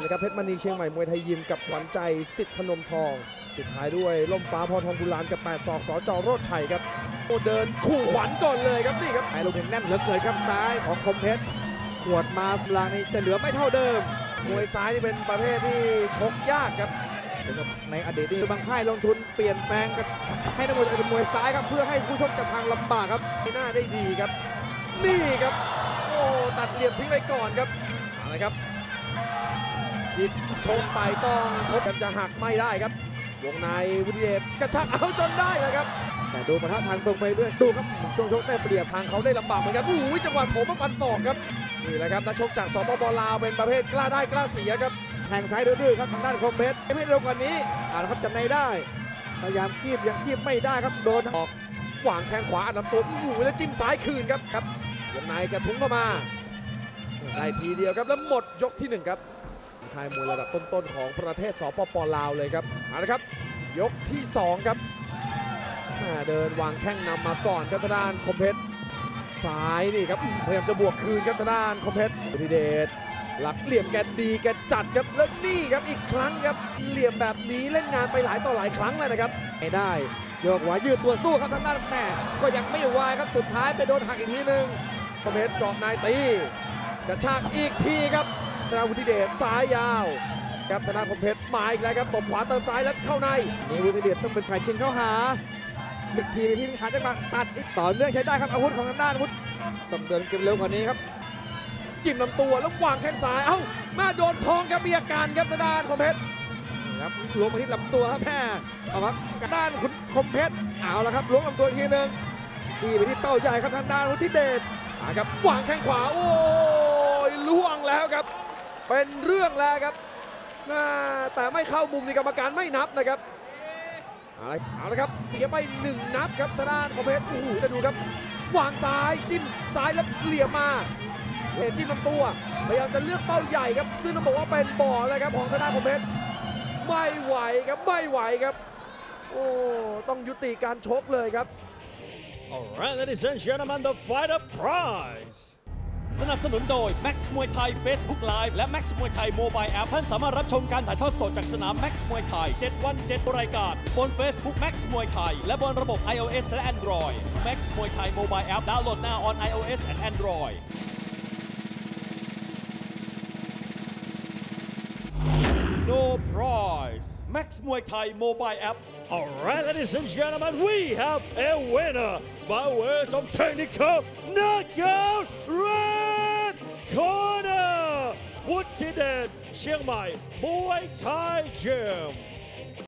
นะครับเพชรมณีเชียงใหม่มวยไทยยิมกับขวัญใจสิทธิ์พนมทองสุดท้ายด้วยล่มฟ้าพอทองบุรานกับแปดศอกสอจอโรดชัยครับโอ้เดินคู่ขวัญก่อนเลยครับนี่ครับไอ้ลูกเห็นแน่นเหลือเกินครับซ้ายของคมเพชรขวดมาลังนี่จะเหลือไม่เท่าเดิมมวยซ้ายนี่เป็นประเภทที่ชกยากครับในอดีตนี่บางค่ายลงทุนเปลี่ยนแปลงกันให้นักมวยเป็นมวยซ้ายครับเพื่อให้ผู้ชกจับทางลำบากครับหน้าได้ดีครับ นี่ครับโอ้ตัดเหลี่ยมทิ้งไปก่อนครับเอาละครับ คิดชกไปต้องทดกันจะหักไม่ได้ครับวงในวุฒิเดชกระชากเอาจนได้เลยครับ แต่ดูปะทะทางตรงไปเรื่อยดูครับช่วงชกได้เปรียบทางเขาได้ลำบากเหมือนกันอู้หูจังหวะโถมมาฟันศอกครับนี่แหละครับนักชกจากสปปลาวเป็นประเภทกล้าได้กล้าเสียครับแทงซ้ายดื้อๆครับทางด้านคมเพชรไม่เร็วกว่านี้อ่าครับจับในได้พยายามคีบยังคีบไม่ได้ครับโดนออกขวางแข้งขวาอัดลำตัวอู้หูแล้วจิ้มซ้ายคืนครับครับวงในกระทุ้งเข้ามา ได้ทีเดียวครับแล้วหมดยกที่หนึ่งครับค่ายมวยระดับต้นๆของประเทศสปปลาวเลยครับเอาละครับ ยกที่สองครับเดินวางแข้งนำมาก่อนครับทางด้านคมเพชรซ้ายนี่ครับพยายามจะบวกคืนครับทางด้านคมเพชรดิเดชหลักเหลี่ยมแกดีแกจัดครับแล้วนี่ครับอีกครั้งครับเหลี่ยมแบบนี้เล่นงานไปหลายต่อหลายครั้งเลยนะครับไม่ได้โยกหัวยืดตัวสู้ครับทางด้านแม่ก็ยังไม่ไหวครับสุดท้ายไปโดนหักอีกทีหนึงคมเพชรเกาะนายตี กระชากอีกทีครับธนาวุฒิเดชซ้ายยาวครับธนาคมเพชรมาอีกแล้วครับตบขวาเติมซ้ายแล้วเข้าในนี่วุฒิเดชต้องเป็นฝ่ายชิงเข้าหาอีกทีในที่หาจังหวะตัดอีกต่อเนื่องใช้ได้ครับอาวุธของทางด้านอาวุธต้องเดินเก็บเร็วกว่านี้ครับจิ้มลำตัวแล้ววางแข้งซ้ายเอ้ามาโดนทองครับมีอาการครับทางด้านคมเพชรครับล้วงมาที่ลำตัวครับแม่เอาครับด้านคุณคมเพชรเอาละครับล้วงลำตัวอีกทีหนึงตีไปที่เต้าใหญ่ครับทางด้านวุฒิเดชครับวางแข้งขวาโอ้ ล่วงแล้วครับ เป็นเรื่องแล้วครับแต่ไม่เข้ามุมนี่กรรมการไม่นับนะครับเอาละเอาละครับเสียไปหนึ่งนับครับทางด้านคอมเพชรโอ้โหจะดูครับวางซ้ายจิ้มซ้ายแล้วเหลี่ยมมาเอจิ้มลำตัวพยายามจะเลือกเป้าใหญ่ครับ ซึ่งต้องบอกว่าเป็นบ่อเลยครับของทางด้านคอมเพชรไม่ไหวครับไม่ไหวครับ โอ้ต้องยุติการชกเลยครับ Alright, ladies and gentlemen, the fighter prize. สนับสนุนโดย Max มวยไทย Facebook Live และ Max มวยไทย Mobile App ท่านสามารถรับชมการถ่ายทอดสดจากสนาม Max มวยไทย 7 วัน 7 รายการ บน Facebook Max มวยไทย และบนระบบ iOS และ Android Max มวยไทย Mobile App ดาวน์โหลดหน้า on iOS and Android No prize Max มวยไทย Mobile App Alright, ladies and gentlemen, we have a winner by words of technical knockout red corner. วุฒิเดชเชี